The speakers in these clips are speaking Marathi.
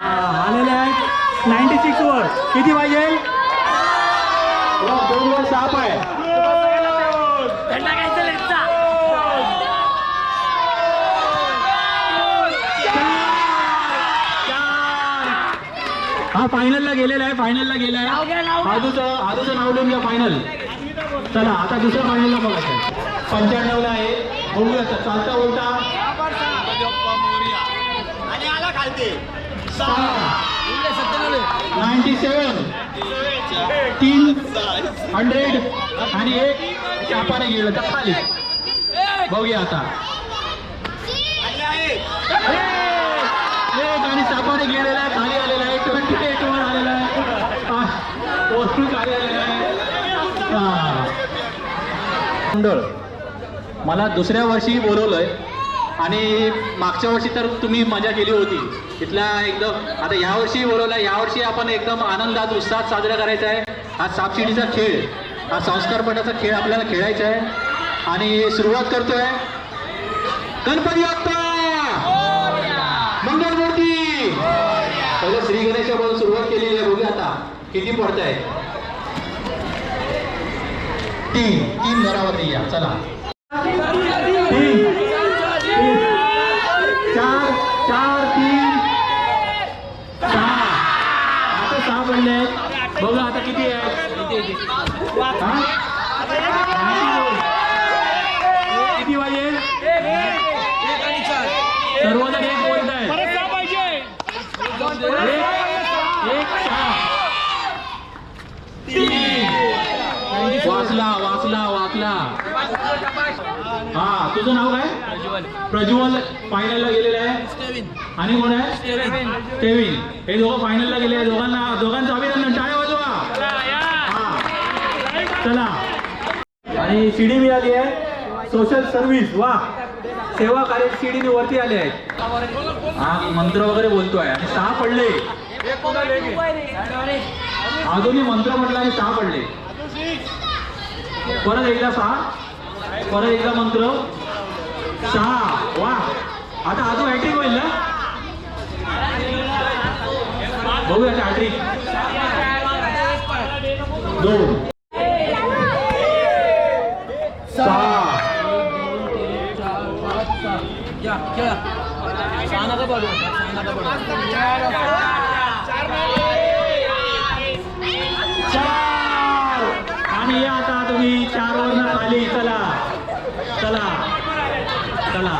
आलेले आहेत. नाईन्टी सिक्स वर. किती पाहिजे दोन वर सहा पाय हा फायनलला गेलेला आहे फायनलला गेला आहे. आजूचं आजूचं नाव लिहून घ्या फायनल चला आता दुसऱ्या फायनलला बघायचं आहे पंच्याण्णवला आहे. बघूया चालता बोलता नाईन्टी सेवन तीन हंड्रेड आणि एक चापाने गेलं तर खाली बघूया आता एक आणि चापाने गेलेला आहे खाली आलेला आहे ट्वेंटी एट वर आलेला आहे वस्तू खाली आलेला आहे मंडळ मला दुसऱ्या वर्षी बोलवलंय आणि मागच्या वर्षी तर तुम्ही मजा केली होती. इथल्या एकदम आता यावर्षी बोलवलं या आपण एकदम आनंदात उत्साहात साजरा करायचा आहे. हा सापशिडीचा खेळ हा संस्कारपटाचा खेळ आपल्याला खेळायचा आहे. आणि सुरुवात करतोय. गणपती बाप्पा! मंगलमूर्ती पहिलं श्री गणेशापासून सुरुवात केलेली आहे बघूया आता किती आहे तीन तीन बराबर या चला तीन तीन. चार चार तीन सहा आता सहा पडले आहेत बघा आता किती आहे हा? किती वाजेल सर्वजण एक बोलत आहे. एक एक सहा. तीन. वाचला वाचला वाचला. हा तुझं नाव काय? प्रज्वल फायनलला गेलेलं आहे. आणि कोण आहे? केविन हे दोघं फायनलला गेले. दोघांना दोघांचं अभिनंदन. टाळ्या चला आणि शिडी मिळाली आहे. सोशल सर्व्हिस वा. सेवा कार्य शिडीने वरती आले आहेत. हा मंत्र वगैरे बोलतोय. आणि सहा पडले. अजूनही मंत्र म्हटलं आणि सहा पडले. परत एकदा सहा. परत एकदा मंत्र. सहा. वा. आता अजून हॅट्रिक होईल ना? बघूया हॅट्रिक दोन. चार आणि या आता तुम्ही चार वर्ण खाली. चला. चला. चला.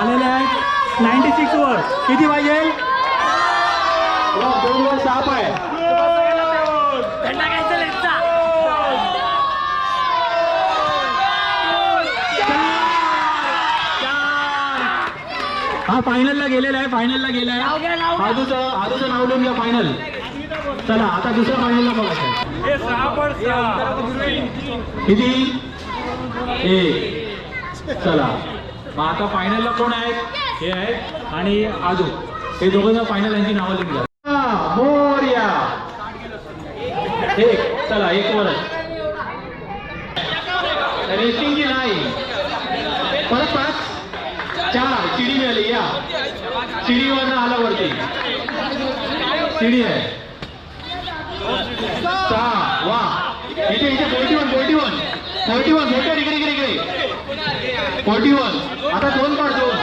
आलेले आहेत. नाईन्टी सिक्स वर. किती पाहिजे दोन वर साप आहे. हा फायनलला गेलेला आहे फायनलला गेला आहे. आजूचं आजूचं नाव लिहून घ्या फायनल चला आता दुसऱ्या फायनलला बघायचं. किती? चला. मग आता फायनलला कोण आहेत? हे आहेत. आणि आजू. हे दोघं फायनल यांची नावं लिहून घ्या. हा, मोरया. एक. चला एक वरच रेसिंगची नाही. परत चिडी मिळाली या. शिडीवरनं आला वरती. चिडी आहे. सहा वा. इथे इथे forty one forty one forty one मोठ्या इकडे इकडे. इकडे फोर्टी वन आता दोन काढ दोन.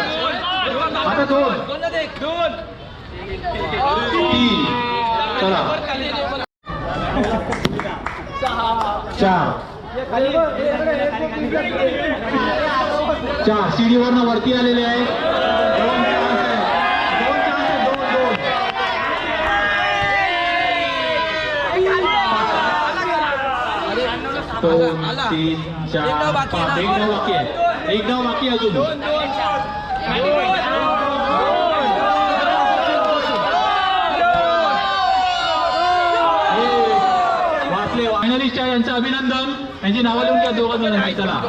आता दोन. तीन. चला. चार. चार शिडीवरनं वरती आलेले आहे दोन chance आहे. दोन chance आहे, दोन दोन. दोन तीन चार पाच. एक बाकी आहे. एक बाकी अजून हे, वाचले फायनलिस्ट आहे यांचं अभिनंदन यांची नावं लिहून घ्या दोघं जणांची चला.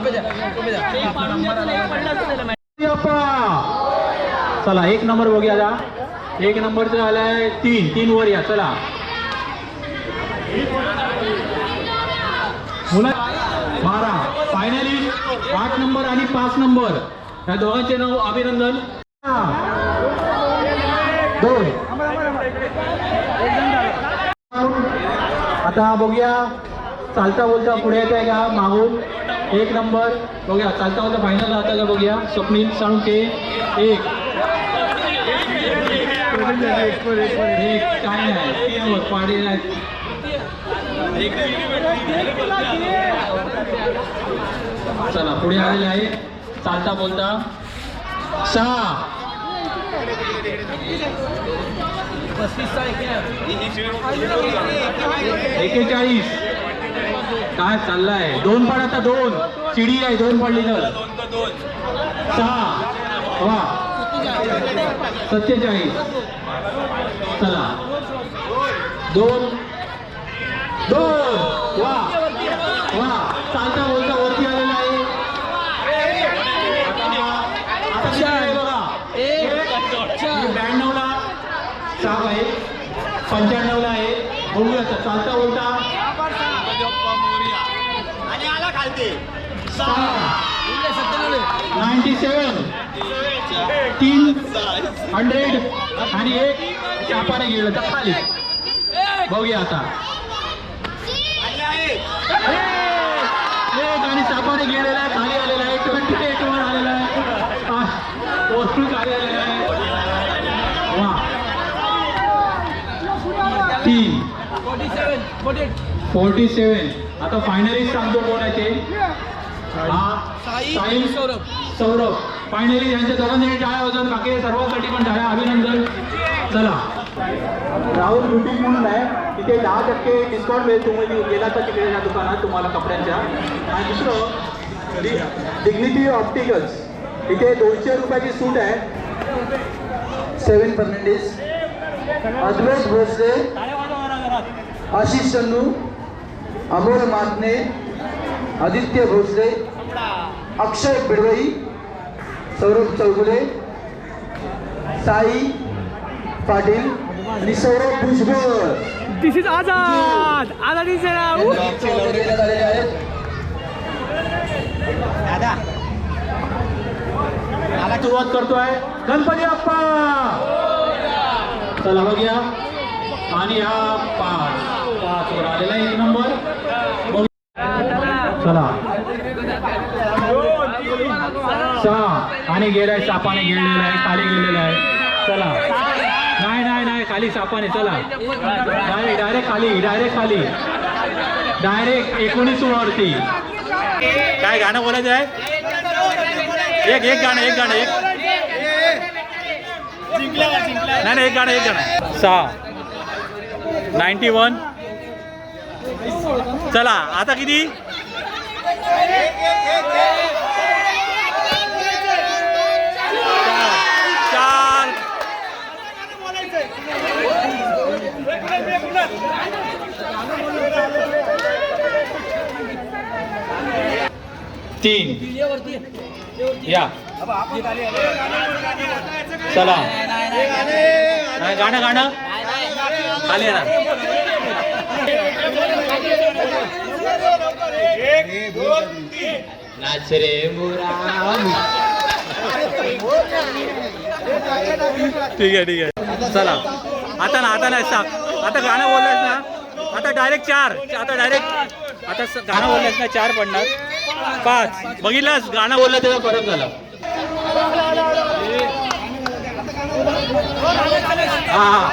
चला एक नंबर बघूया आता एक नंबरचं आलाय तीन तीन वर या चला. मुला बारा फायनली आठ नंबर आणि पाच नंबर. या दोघांचे नाव अभिनंदन. दोन. आता बघूया. चालता बोलता पुढे येत आहे का? मागून एक नंबर. बघूया चालता बोलता फायनल राहता का बघूया? स्वप्नील साळुंके एक. एक काय नाही. तीन पाडी नाही चला पुढे आलेले आहे. चालता बोलता. सहा. एकेचाळीस. काय चाललाय? दोन पण आता दोन. चिडी आहे दोन पडली तर. सहा. वा. सत्तेचाळीस. चला. दोन. दोन. वा. वा. चालता बोलता वरती आलेला आहे. ब्याण्णवला साप आहे पंच्याण्णवला आहे. बघूया चालता बोलता. खालते नाईन्टी सेवन तीन हंड्रेड आणि एक चापाने गेलं तर खाली. बघूया आता. एक आणि चापाने गेलेला आहे खाली आलेला आहे ट्वेंटी एट वर आलेला आहे. वस्तू खाली आलेला आहे वा. तीन फोर्टी सेवन आता फायनली सांगतो कोणाचे? हा साई सौरभ. सौरभ. फायनली यांच्या दोघांसाठी टाळ्या वाजवून बाकी सर्वांसाठी पण टाळ्या अभिनंदन. चला. राहुल बुटीक म्हणून आहे. तिथे दहा टक्के डिस्काउंट मिळेल तुम्ही. गेला तर तिकडे या दुकानात तुम्हाला कपड्यांच्या. आणि दुसरं डिग्निटी ऑप्टिकल्स इथे दोनशे रुपयाची सूट आहे. सेवन फर्नांडिस अद्वैत भोसले आशिष चन्नू अमोल मातने आदित्य भोसले अक्षय बिडवई सौरभ चौगुले साई पाटील आणि Saurabh Bhujbal. This is Azad Azad is यांचे लढे देण्यात आलेले आहेत. सुरुवात करतोय. गणपती बाप्पा! चला बघूया. आणि हा पाच. पाच वर आलेला एक नंबर. चला. सहा आणि गेलाय सापाने गेलेला आहे खाली गेलेला आहे. चला. नाही नाही नाही खाली सापाने चला. डायरेक्ट डायरेक्ट खाली डायरेक्ट खाली. डायरेक्ट एकोणीस वरती. काय गाणं बोलायचं आहे? एक एक गाणं एक गाणं एक. नाही नाही एक गाणं एक गाणं. सहा. नाईन्टी वन चला. आता किती? तीन. या. चला. नाही, गाणं गाणं. खाली आहे ना नाच रे ठीक आहे ठीक आहे. चला. आता ना आता नाही सांग आता गाणं बोललास ना आता डायरेक्ट चार. आता डायरेक्ट आता गाणं बोललास ना चार पडणार. पाच. बघितलंस? गाणं बोललं तेव्हा फरक झाला. हा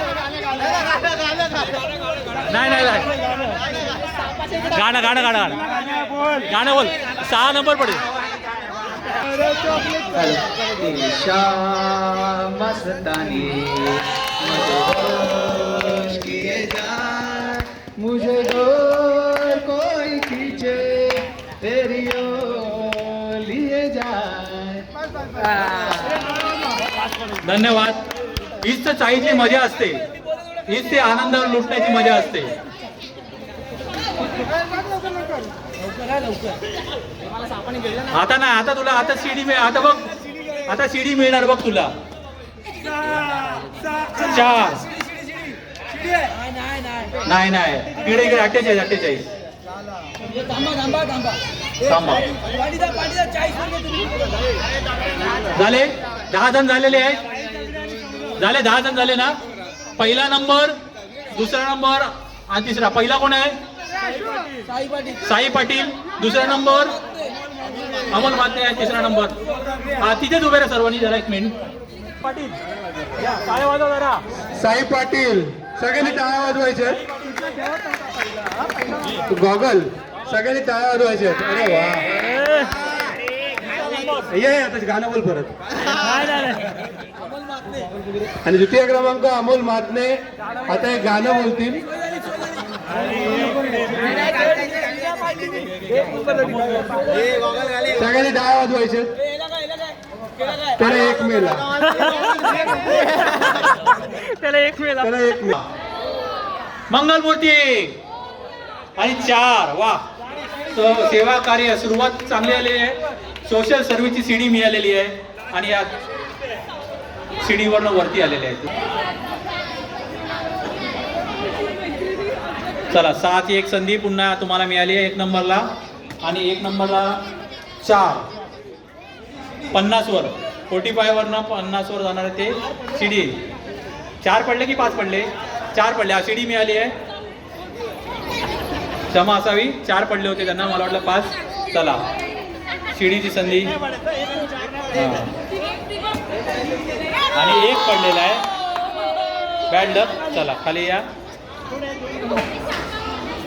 नाही नाही. गाणं गाणं गाणं गाणं. गाणं बोल. सहा नंबर पडेल. मुझे डोर कोई खींचे तेरी ओर लिए जाए। धन्यवाद. हीच तर चाळीची मजा असते. हीच ते आनंद लुटण्याची मजा असते. आता नाही आता तुला आता सीडी मिळ आता बघ. आता सीडी मिळणार बघ तुला. चार. नाही नाही इकडे इकडे अठ्ठेचाळीस अठ्ठेचाळीस. थांबा झाले? दहा जण झालेले आहेत झाले दहा जण झाले ना? पहिला नंबर दुसरा नंबर आणि तिसरा. पहिला कोण आहे? साई पाटील दुसरा नंबर. अमोल माते आहे तिसरा नंबर. हा तिथेच उभे राहा सर्वांनी जरा एक मिनिट पाटील टाळ्या वाजवा जरा. साई पाटील सगळ्यांनी टाळ्या वाजवायच्या गॉगल सगळ्यांनी टाळ्या वाजवायच्या अरे वा. ये आता गाणं बोल परत. आणि द्वितीय क्रमांक अमोल मातने. आता हे गाणं बोलतील. सगळ्यांनी टाळ्या वाजवायचे. त्याला एक मेला. त्याला एक वेळा त्याला एक मेला. मंगलमूर्ती आणि चार. वा. स- सेवा कार्य सुरुवात चांगली आलेली आहे. सोशल सर्व्हिसची सीडी मिळालेली आहे. आणि या सीडीवरनं वरती आलेले आहेत. चला सात एक संधी पुन्हा तुम्हाला मिळाली आहे एक नंबरला. आणि एक नंबरला चार. पन्नासवर फोर्टी फायवरनं पन्नासवर जाणार आहे ते शिडी. चार पडले की पाच पडले? चार पडले. हा सीडी मिळाली आहे. क्षमा असावी. चार पडले होते त्यांना मला वाटलं पाच. चला शिडीची संधी. आणि एक पडलेला आहे. बॅड लक चला खाली या.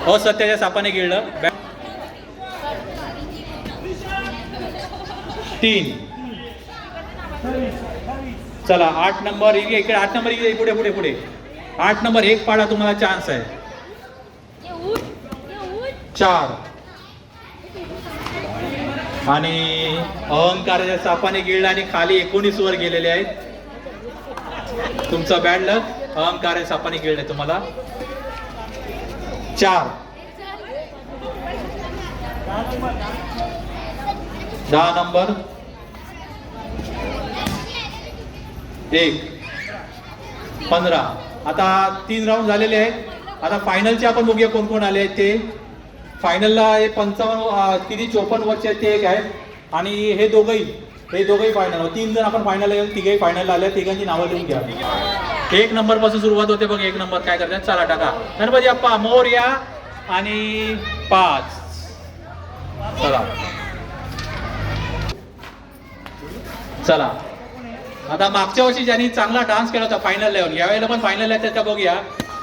हो सत्याच्या सापाने गिळलं तीन. चला आठ नंबर इकडे इकडे आठ नंबर इकडे पुढे पुढे पुढे. आठ नंबर एक पाडा तुम्हाला चान्स आहे. चार. आणि अहंकाराच्या सापाने गिळलं आणि खाली एकोणीस वर गेलेले आहेत. तुमचं बॅड लक अहंकाराच्या सापाने गिळले तुम्हाला. चार. दहा नंबर. एक. पंधरा. आता तीन राऊंड झालेले आहेत. आता फायनलचे आपण बघूया कोण कोण आले आहेत ते. फायनलला हे पंचावन्न किती चोपन्न वर्ष आहेत ते एक आहेत. आणि हे दोघंही हे दोघंही फायनल तीन जण आपण फायनल आहे तिघही फायनल आले. तिघांची नावं लिहून घ्या. एक नंबरपासून सुरुवात होते बघ एक नंबर काय करतात? चला टाका. गणपती अप्पा मोर या आणि पाच. चला. चला. आता मागच्या वर्षी ज्यांनी चांगला डान्स केला होता फायनल लेवल यावेळेला पण फायनल आहे का बघूया.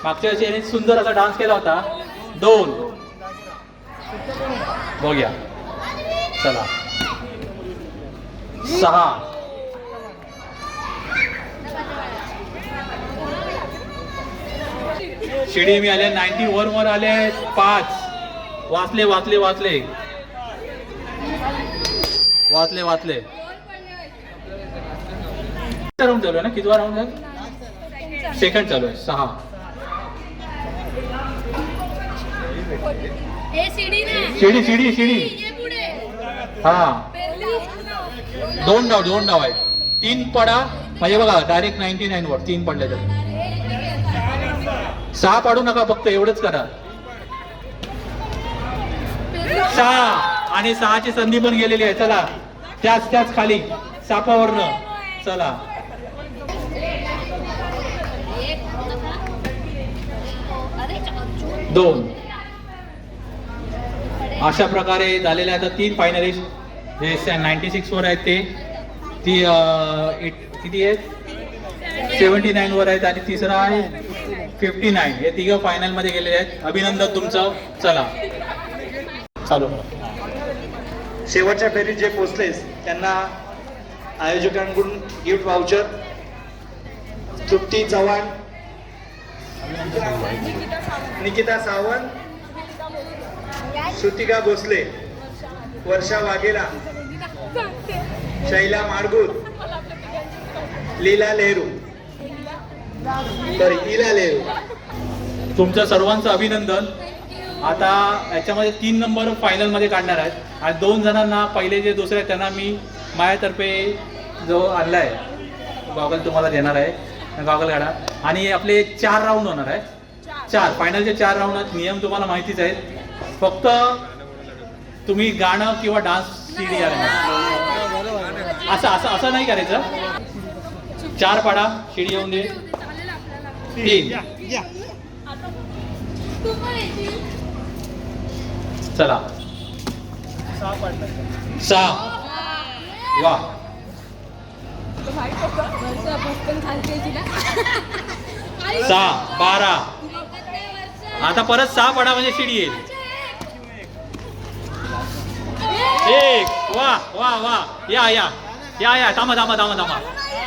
मागच्या वर्षी यांनी सुंदर असा डान्स केला होता दोन. बघूया. चला. सहा. शिडी मी आले नाईन्टी वन वर आले पाच. वाचले वाचले वाचले. वाचले वाचले. राऊंड चालू आहे ना? कितवा राऊंड आहे सेकंड चालू आहे सहा. शिडी शिडी शिडी हा. दोन डाव दोन डाव आहेत. तीन पडा म्हणजे बघा डायरेक्ट नाईन्टी नाईन वर तीन पडले तर. सहा पाडू नका फक्त एवढंच करा. सहा. आणि सहाची संधी पण गेलेली आहे चला. त्याच त्याच खाली सापावरनं. चला. दोन. अशा प्रकारे झालेले आता तीन फायनलिस्ट जे नाईन्टी सिक्स वर आहेत ते. ती किती आहेत? सेवन्टी नाईन वर आहेत आणि तिसरा आहे. Fifty nine. हे तिघं फायनलमध्ये गेलेले आहेत. अभिनंदन तुमचं. चला. चालू. शेवटच्या फेरीत जे पोचलेस त्यांना आयोजकांकडून गिफ्ट वाउचर तृप्ती चव्हाण निकिता सावंत श्रुतिका भोसले वर्षा वाघेला शैला माडगूर लीला लेहरू तर तुमचं सर्वांचं अभिनंदन. आता याच्यामध्ये तीन नंबर फायनलमध्ये काढणार आहेत. आणि दोन जणांना पहिले जे दुसरे आहेत त्यांना मी माझ्यातर्फे जो आणला आहे गॉगल तुम्हाला देणार आहे. गॉगल काढा. आणि आपले चार राऊंड होणार आहे चार फायनलचे चार राऊंड आहेत. नियम तुम्हाला माहितीच आहेत. फक्त तुम्ही गाणं किंवा डान्स सीडी असं असं असं नाही करायचं. चार पाडा शिडी येऊन दे. तीन. चला. सहा. वा. सहा बारा. आता परत सहा पडा म्हणजे शिडी येईल. एक. वा वा वा. या या. या या. थांबा थांबा थांबा थांबा.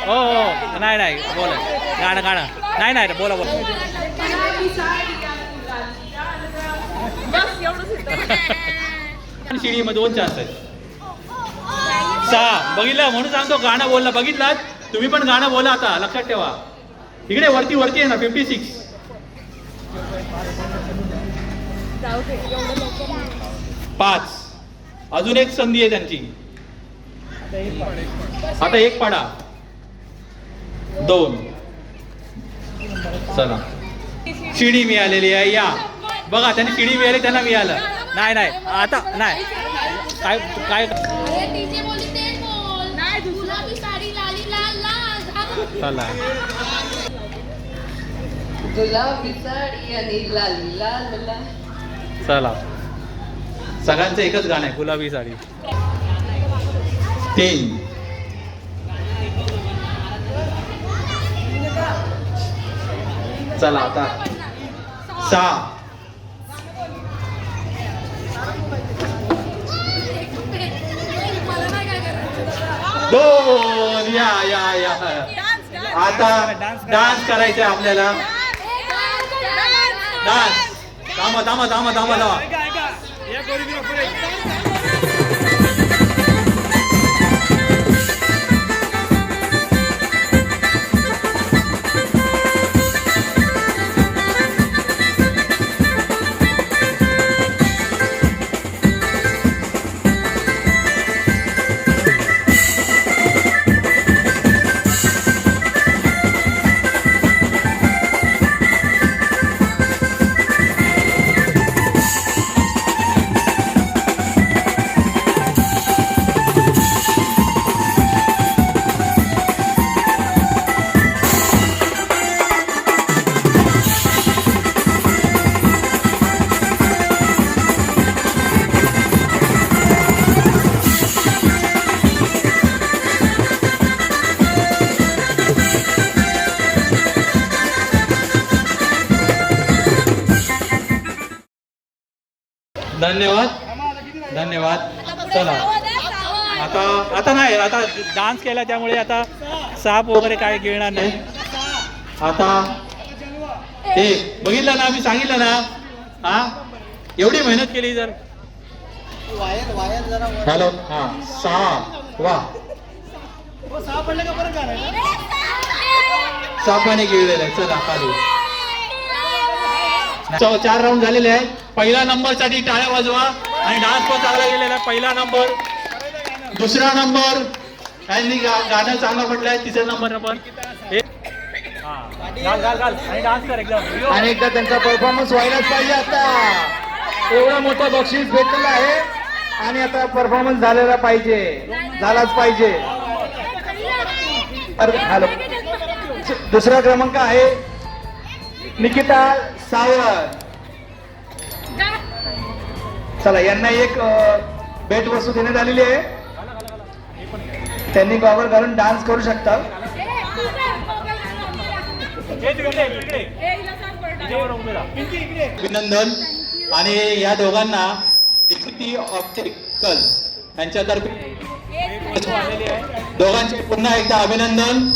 हो हो. नाही नाही. बोला. गाणं गाणं. नाही नाही बोला बोला. शिडीमध्ये दोन चान्स आहेत. सहा. बघितलं? म्हणून सांगतो गाणं बोलला बघितलात. तुम्ही पण गाणं बोला आता लक्षात ठेवा. इकडे वरती वरती आहे ना फिफ्टी सिक्स पाच. अजून एक संधी आहे त्यांची. आता एक पाडा. दोन. चला. शिडी मिळालेली आहे या. बघा त्यांनी शिडी मिळाली त्यांना मिळालं. नाही नाही आता नाही. काय काय? चला. चला. सगळ्यांचं एकच गाणं आहे गुलाबी साडी. तीन. चला आता. सहा. दोन. या या या. आता डान्स करायचा आहे आपल्याला. डान्स थांबा थांबा थांबा थांबा थांबा. धन्यवाद. धन्यवाद. चला. आता आता नाही आता डान्स केला त्यामुळे आता साप वगैरे काय गिळणार नाही. आता हे बघितलं ना मी सांगितलं ना. हा? एवढी मेहनत केली जर. हॅलो हा सहा वा. सापाने गिळलेलं आहे. चला खाली चार राऊंड झालेले आहे. पहिला नंबरसाठी टाळ्या वाजवा आणि डान्स पण चांगला गेलेला आहे. पहिला नंबर. दुसरा नंबर. त्यांनी गा- गाणं चांगलं म्हटलंय. तिसरा नंबर पण हे. आणि डान्स आणि एकदा त्यांचा परफॉर्मन्स व्हायलाच पाहिजे आता. एवढं मोठं बक्षीस भेटलेला आहे. आणि आता परफॉर्मन्स झालेला पाहिजे. झालाच पाहिजे. अरे, हॅलो. दुसरा क्रमांक आहे निकिता सावंत. चला यांना एक भेट वस्तू देण्यात आलेली आहे. त्यांनी गॉगल घालून डान्स करू शकतात. अभिनंदन. आणि या दोघांना डिग्निटी ऑप्टिकल्स यांच्यातर्फे दोघांचे पुन्हा एकदा अभिनंदन.